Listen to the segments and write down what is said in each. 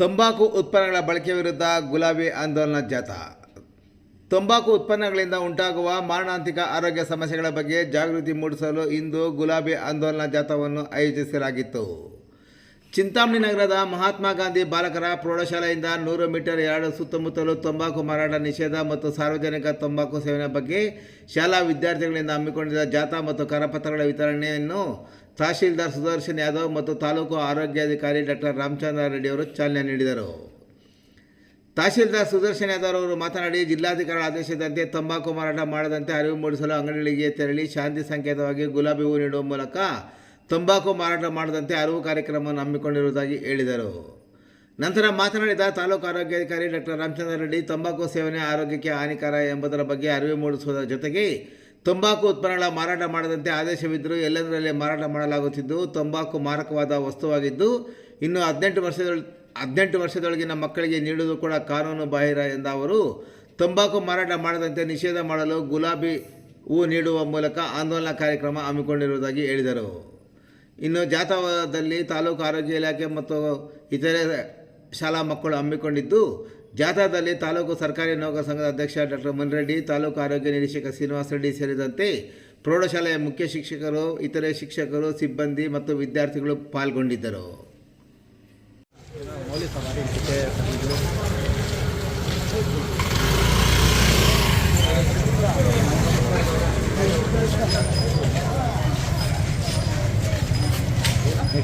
ತಂಬಾಕು ಉತ್ಪನ್ನಗಳ ಬಳಕೆ ವಿರುದ್ಧ ಗುಲಾಬಿ ಆಂದೋಲನ ಜಾಥಾ. ತಂಬಾಕು ಉತ್ಪನ್ನಗಳಿಂದ ಉಂಟಾಗುವ ಮಾರಣಾಂತಿಕ ಆರೋಗ್ಯ ಸಮಸ್ಯೆಗಳ ಬಗ್ಗೆ ಜಾಗೃತಿ ಮೂಡಿಸಲು ಇಂದು ಗುಲಾಬಿ ಆಂದೋಲನ ಜಾಥಾವನ್ನು ಆಯೋಜಿಸಲಾಗಿತ್ತು. ಚಿಂತಾಮಣಿ ನಗರದ ಮಹಾತ್ಮ ಗಾಂಧಿ ಬಾಲಕರ ಪ್ರೌಢಶಾಲೆಯಿಂದ ನೂರು ಮೀಟರ್ ಎರಡು ಸುತ್ತಮುತ್ತಲು ತಂಬಾಕು ಮಾರಾಟ ನಿಷೇಧ ಮತ್ತು ಸಾರ್ವಜನಿಕ ತಂಬಾಕು ಸೇವನೆ ಬಗ್ಗೆ ಶಾಲಾ ವಿದ್ಯಾರ್ಥಿಗಳಿಂದ ಹಮ್ಮಿಕೊಂಡಿದ್ದ ಜಾಥಾ ಮತ್ತು ಕರಪತ್ರಗಳ ವಿತರಣೆಯನ್ನು ತಹಶೀಲ್ದಾರ್ ಸುದರ್ಶನ್ ಯಾದವ್ ಮತ್ತು ತಾಲೂಕು ಆರೋಗ್ಯಾಧಿಕಾರಿ ಡಾಕ್ಟರ್ ರಾಮಚಂದ್ರ ರೆಡ್ಡಿ ಅವರು ಚಾಲನೆ ನೀಡಿದರು. ತಹಶೀಲ್ದಾರ್ ಸುದರ್ಶನ್ ಯಾದವ್ ಅವರು ಮಾತನಾಡಿ, ಜಿಲ್ಲಾಧಿಕಾರಿಗಳ ಆದೇಶದಂತೆ ತಂಬಾಕು ಮಾರಾಟ ಮಾಡದಂತೆ ಅರಿವು ಮೂಡಿಸಲು ಅಂಗಡಿಗಳಿಗೆ ತೆರಳಿ ಶಾಂತಿ ಸಂಕೇತವಾಗಿ ಗುಲಾಬಿ ಹೂ ನೀಡುವ ಮೂಲಕ ತಂಬಾಕು ಮಾರಾಟ ಮಾಡದಂತೆ ಅರಿವು ಕಾರ್ಯಕ್ರಮವನ್ನು ಹಮ್ಮಿಕೊಂಡಿರುವುದಾಗಿ ಹೇಳಿದರು. ನಂತರ ಮಾತನಾಡಿದ ತಾಲೂಕು ಆರೋಗ್ಯಾಧಿಕಾರಿ ಡಾಕ್ಟರ್ ರಾಮಚಂದ್ರ ರೆಡ್ಡಿ, ತಂಬಾಕು ಸೇವನೆ ಆರೋಗ್ಯಕ್ಕೆ ಹಾನಿಕರ ಎಂಬುದರ ಬಗ್ಗೆ ಅರಿವು ಮೂಡಿಸುವುದರ ಜೊತೆಗೆ ತಂಬಾಕು ಉತ್ಪನ್ನಗಳ ಮಾರಾಟ ಮಾಡದಂತೆ ಆದೇಶವಿದ್ದರೂ ಎಲ್ಲೆಂದರಲ್ಲಿ ಮಾರಾಟ ಮಾಡಲಾಗುತ್ತಿದ್ದು, ತಂಬಾಕು ಮಾರಕವಾದ ವಸ್ತುವಾಗಿದ್ದು, ಇನ್ನು ಹದಿನೆಂಟು ವರ್ಷದೊಳ, ಹದಿನೆಂಟು ವರ್ಷದೊಳಗಿನ ಮಕ್ಕಳಿಗೆ ನೀಡುವುದು ಕೂಡ ಕಾನೂನು ಬಾಹಿರ ಎಂದ ಅವರು, ತಂಬಾಕು ಮಾರಾಟ ಮಾಡದಂತೆ ನಿಷೇಧ ಮಾಡಲು ಗುಲಾಬಿ ಹೂ ನೀಡುವ ಮೂಲಕ ಆಂದೋಲನ ಕಾರ್ಯಕ್ರಮ ಹಮ್ಮಿಕೊಂಡಿರುವುದಾಗಿ ಹೇಳಿದರು. ಇನ್ನು ಜಾಥಾದಲ್ಲಿ ತಾಲೂಕು ಆರೋಗ್ಯ ಇಲಾಖೆ ಮತ್ತು ಇತರೆ ಶಾಲಾ ಮಕ್ಕಳು ಹಮ್ಮಿಕೊಂಡಿದ್ದು ಜಾಥಾದಲ್ಲಿ ತಾಲೂಕು ಸರ್ಕಾರಿ ನೌಕರ ಸಂಘದ ಅಧ್ಯಕ್ಷ ಡಾಕ್ಟರ್ ಮನ್ರೆಡ್ಡಿ, ತಾಲೂಕು ಆರೋಗ್ಯ ನಿರೀಕ್ಷಕ ಶ್ರೀನಿವಾಸ ರೆಡ್ಡಿ ಸೇರಿದಂತೆ ಪ್ರೌಢಶಾಲೆಯ ಮುಖ್ಯ ಶಿಕ್ಷಕರು, ಇತರೆ ಶಿಕ್ಷಕರು, ಸಿಬ್ಬಂದಿ ಮತ್ತು ವಿದ್ಯಾರ್ಥಿಗಳು ಪಾಲ್ಗೊಂಡಿದ್ದರು.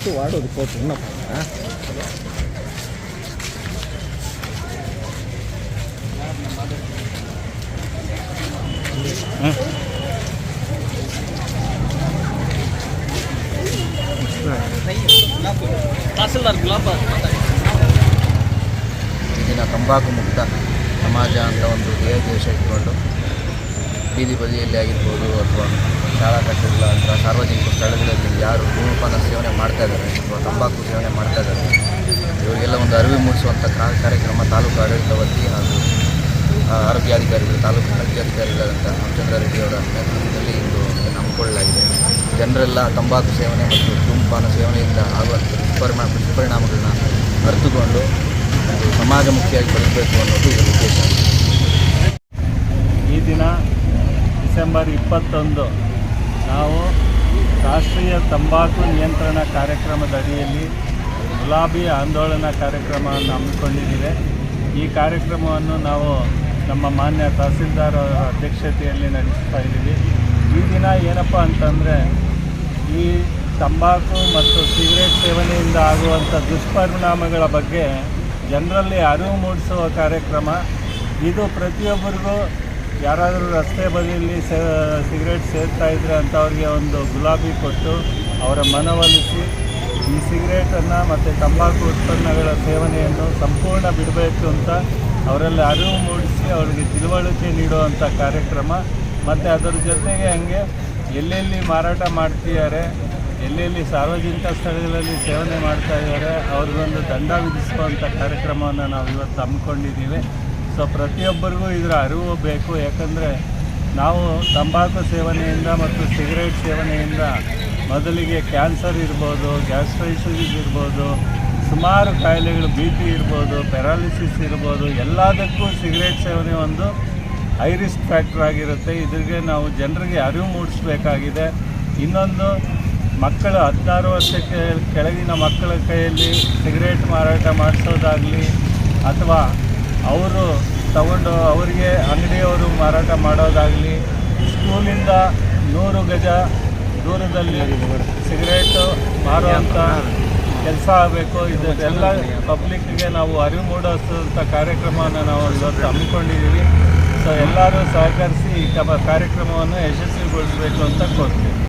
itu waduh dipotong apa ya Hasil dari hmm. gelap, ini akan bagus. Kita sama aja, untuk dia, dia ಬೀದಿ ಬದಿಯಲ್ಲಿ ಆಗಿರ್ಬೋದು ಅಥವಾ ಶಾಲಾ ಕಟ್ಟಡಗಳ ಅಥವಾ ಸಾರ್ವಜನಿಕ ಸ್ಥಳಗಳಲ್ಲಿ ಯಾರು ಧೂಮಪಾನ ಸೇವನೆ ಮಾಡ್ತಾ ಇದ್ದಾರೆ ಅಥವಾ ತಂಬಾಕು ಸೇವನೆ ಮಾಡ್ತಾ ಇದ್ದಾರೆ, ಇವರಿಗೆಲ್ಲ ಒಂದು ಅರಿವು ಮೂಡಿಸುವಂಥ ಕಾರ್ಯಕ್ರಮ ತಾಲೂಕು ಆಡಳಿತ ವತಿ ಹಾಗೂ ಆರೋಗ್ಯಾಧಿಕಾರಿಗಳು ತಾಲೂಕು ಆರೋಗ್ಯಾಧಿಕಾರಿಗಳಾದಂಥ ರಾಮಚಂದ್ರ ರೆಡ್ಡಿ ಅವರ ನೇತೃತ್ವದಲ್ಲಿ ಇಂದು ಹಮ್ಮಿಕೊಳ್ಳಲಾಗಿದೆ. ಜನರೆಲ್ಲ ತಂಬಾಕು ಸೇವನೆ ಮತ್ತು ಧೂಮಪಾನ ಸೇವನೆಯಿಂದ ಆಗುವಂಥ ದುಷ್ಪರಿಣಾಮ ದುಷ್ಪರಿಣಾಮಗಳನ್ನ ಅರಿತುಕೊಂಡು ಸಮಾಜಮುಖಿಯಾಗಿ ಬದುಕಬೇಕು ಅನ್ನೋದು ಇದರ ಉದ್ದೇಶ. ಈ ದಿನ ಡಿಸೆಂಬರ್ ಇಪ್ಪತ್ತೊಂದು, ನಾವು ರಾಷ್ಟ್ರೀಯ ತಂಬಾಕು ನಿಯಂತ್ರಣ ಕಾರ್ಯಕ್ರಮದ ಅಡಿಯಲ್ಲಿ ಗುಲಾಬಿ ಆಂದೋಲನ ಕಾರ್ಯಕ್ರಮವನ್ನು ಹಮ್ಮಿಕೊಂಡಿದ್ದೇವೆ. ಈ ಕಾರ್ಯಕ್ರಮವನ್ನು ನಾವು ನಮ್ಮ ಮಾನ್ಯ ತಹಸೀಲ್ದಾರ್ ಅವರ ಅಧ್ಯಕ್ಷತೆಯಲ್ಲಿ ನಡೆಸ್ತಾ ಇದ್ದೀವಿ. ಈ ದಿನ ಏನಪ್ಪ ಅಂತಂದರೆ, ಈ ತಂಬಾಕು ಮತ್ತು ಸಿಗರೇಟ್ ಸೇವನೆಯಿಂದ ಆಗುವಂಥ ದುಷ್ಪರಿಣಾಮಗಳ ಬಗ್ಗೆ ಜನರಲ್ಲಿ ಅರಿವು ಮೂಡಿಸುವ ಕಾರ್ಯಕ್ರಮ. ಇದು ಪ್ರತಿಯೊಬ್ಬರಿಗೂ ಯಾರಾದರೂ ರಸ್ತೆ ಬದಿಯಲ್ಲಿ ಸಿಗರೇಟ್ ಸೇರ್ತಾ ಇದ್ರೆ ಅಂಥವ್ರಿಗೆ ಒಂದು ಗುಲಾಬಿ ಕೊಟ್ಟು ಅವರ ಮನವೊಲಿಸಿ ಈ ಸಿಗರೇಟನ್ನು ಮತ್ತು ತಂಬಾಕು ಉತ್ಪನ್ನಗಳ ಸೇವನೆಯನ್ನು ಸಂಪೂರ್ಣ ಬಿಡಬೇಕು ಅಂತ ಅವರಲ್ಲಿ ಅರಿವು ಮೂಡಿಸಿ ಅವರಿಗೆ ತಿಳುವಳಿಕೆ ನೀಡುವಂಥ ಕಾರ್ಯಕ್ರಮ. ಮತ್ತು ಅದರ ಜೊತೆಗೆ ಹಂಗೆ ಎಲ್ಲೆಲ್ಲಿ ಮಾರಾಟ ಮಾಡ್ತಿದ್ದಾರೆ, ಎಲ್ಲೆಲ್ಲಿ ಸಾರ್ವಜನಿಕ ಸ್ಥಳಗಳಲ್ಲಿ ಸೇವನೆ ಮಾಡ್ತಾ ಇದ್ದಾರೆ, ಅವ್ರಿಗೊಂದು ದಂಡ ವಿಧಿಸುವಂಥ ಕಾರ್ಯಕ್ರಮವನ್ನು ನಾವು ಇವತ್ತು ಹಮ್ಮಿಕೊಂಡಿದ್ದೀವಿ. ಸೊ ಪ್ರತಿಯೊಬ್ಬರಿಗೂ ಇದರ ಅರಿವು ಬೇಕು. ಯಾಕಂದರೆ ನಾವು ತಂಬಾಕು ಸೇವನೆಯಿಂದ ಮತ್ತು ಸಿಗರೇಟ್ ಸೇವನೆಯಿಂದ ಮೊದಲಿಗೆ ಕ್ಯಾನ್ಸರ್ ಇರ್ಬೋದು ಗ್ಯಾಸ್ಟ್ರೈಸಿಸ್ ಇರ್ಬೋದು, ಸುಮಾರು ಕಾಯಿಲೆಗಳು ಬಿ ಪಿ ಇರ್ಬೋದು, ಪ್ಯಾರಾಲಿಸಿಸ್ ಇರ್ಬೋದು, ಎಲ್ಲದಕ್ಕೂ ಸಿಗರೇಟ್ ಸೇವನೆ ಒಂದು ಹೈ ಫ್ಯಾಕ್ಟರ್ ಆಗಿರುತ್ತೆ. ಇದ್ರಿಗೆ ನಾವು ಜನರಿಗೆ ಅರಿವು ಮೂಡಿಸ್ಬೇಕಾಗಿದೆ. ಇನ್ನೊಂದು, ಮಕ್ಕಳು ಹದಿನಾರು ವರ್ಷಕ್ಕೆ ಕೆಳಗಿನ ಮಕ್ಕಳ ಕೈಯಲ್ಲಿ ಸಿಗರೇಟ್ ಮಾರಾಟ ಮಾಡಿಸೋದಾಗಲಿ ಅಥವಾ ಅವರು ತಗೊಂಡು ಅವರಿಗೆ ಅಂಗಡಿಯವರು ಮಾರಾಟ ಮಾಡೋದಾಗಲಿ, ಸ್ಕೂಲಿಂದ ನೂರು ಗಜ ದೂರದಲ್ಲಿ ಸಿಗರೇಟು ಮಾರುವಂಥ ಕೆಲಸ ಆಗಬೇಕು. ಇದೆಲ್ಲ ಪಬ್ಲಿಕ್ಗೆ ನಾವು ಅರಿವು ಮೂಡಿಸುವಂಥ ಕಾರ್ಯಕ್ರಮವನ್ನು ನಾವು ಇವತ್ತು ಹಮ್ಮಿಕೊಂಡಿದ್ದೀವಿ. ಸೊ ಎಲ್ಲರೂ ಸಹಕರಿಸಿ ಈ ಕಾರ್ಯಕ್ರಮವನ್ನು ಯಶಸ್ವಿಗೊಳಿಸಬೇಕು ಅಂತ ಕೋರ್ತೀವಿ.